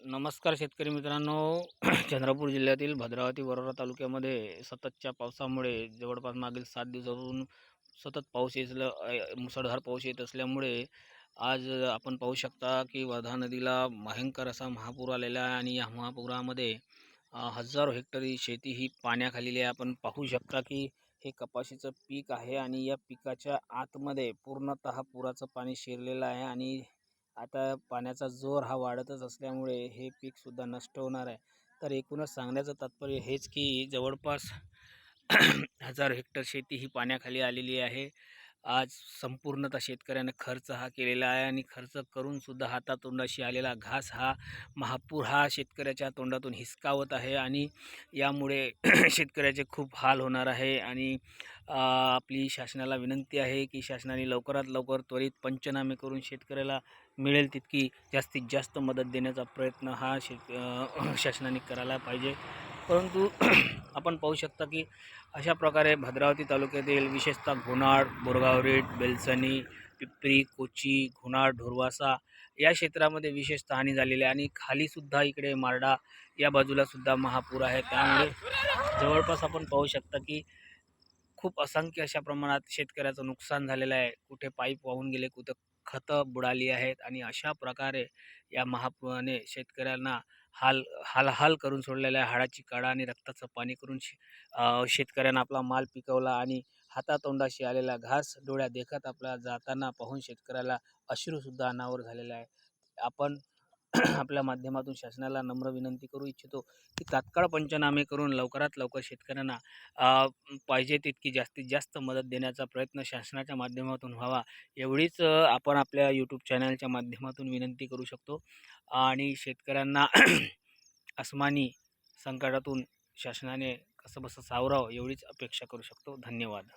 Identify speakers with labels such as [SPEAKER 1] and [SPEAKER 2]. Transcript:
[SPEAKER 1] नमस्कार शेतकरी मित्रांनो. चंद्रपूर जिल्ह्यातील भद्रावती वरोरा तालुक्यामध्ये सततच्या पावसामुळे जवळपास मागील सात दिवसापासून सतत पाऊस येतलं मुसळधार पाऊस येत असल्यामुळे आज आपण पाहू शकता की वर्धा नदीला भयंकर असा महापूर आलेला आहे आणि या महापुरामध्ये हजारो हेक्टरी शेती ही पाण्याखाली आहे. आपण पाहू शकता की हे कपाशीचं पीक आहे आणि या पिकाच्या आतमध्ये पूर्णतः पुराचं पाणी शिरलेलं आहे आणि आता पाण्याचा जोर हा वाढतच असल्यामुळे हे पीकसुद्धा नष्ट होणार आहे. तर एकूणच सांगण्याचं तात्पर्य हेच की जवळपास हजार हेक्टर शेती ही पाण्याखाली आलेली आहे. आज संपूर्णतः शेतकऱ्याने खर्च हा केलेला आहे आणि खर्च करूनसुद्धा हातातोंडाशी आलेला घास हा महापूर हा शेतकऱ्याच्या तोंडातून हिसकावत आहे आणि यामुळे शेतकऱ्याचे खूप हाल होणार आहे आणि आपली शासनाला विनंती आहे की शासनाने लवकरात लवकर त्वरित पंचनामे करून शेतकऱ्याला मिळेल तितकी जास्तीत जास्त मदत देण्याचा प्रयत्न हा शेत शासनाने करायला पाहिजे. परंतु आपण पाहू शकता की अशा प्रकारे भद्रावती तालुक्यातील विशेषतः घोनाळ बोरगावरेट बेलसणी पिपरी कोची घोनाळ ढोरवासा या क्षेत्रामध्ये विशेषतः हानी झालेली आहे. आणि खालीसुद्धा इकडे मारडा या बाजूलासुद्धा महापूर आहे. त्यामुळे जवळपास आपण पाहू शकता की खूप असंख्य अशा प्रमाणात शेतकऱ्याचं नुकसान झालेलं आहे. कुठे पाईप वाहून गेले कुठं खतं बुडाली आहेत आणि अशा प्रकारे या महापुराने शेतकऱ्यांना हाल हालहाल करून सोडलेला आहे हाडाची काळा आणि रक्ताचं पाणी करून शे शेतकऱ्यांना आपला माल पिकवला आणि हातातोंडाशी आलेला घास डोळ्या देखत आपला जाताना पाहून शेतकऱ्याला अश्रूसुद्धा अनावर झालेला आहे. आपण आपल्या माध्यमातून शासनाला नम्र विनंती करू इच्छितो की तात्काळ पंचनामे करून लवकरात लवकर शेतकऱ्यांना पाहिजे तितकी जास्तीत जास्त मदत देण्याचा प्रयत्न शासनाच्या माध्यमातून व्हावा. एवढीच आपण आपल्या यूट्यूब चॅनलच्या माध्यमातून विनंती करू शकतो. आणि शेतकऱ्यांना अस्मानी संकटातून शासनाने कसं बसं सावरावं एवढीच अपेक्षा करू शकतो. धन्यवाद.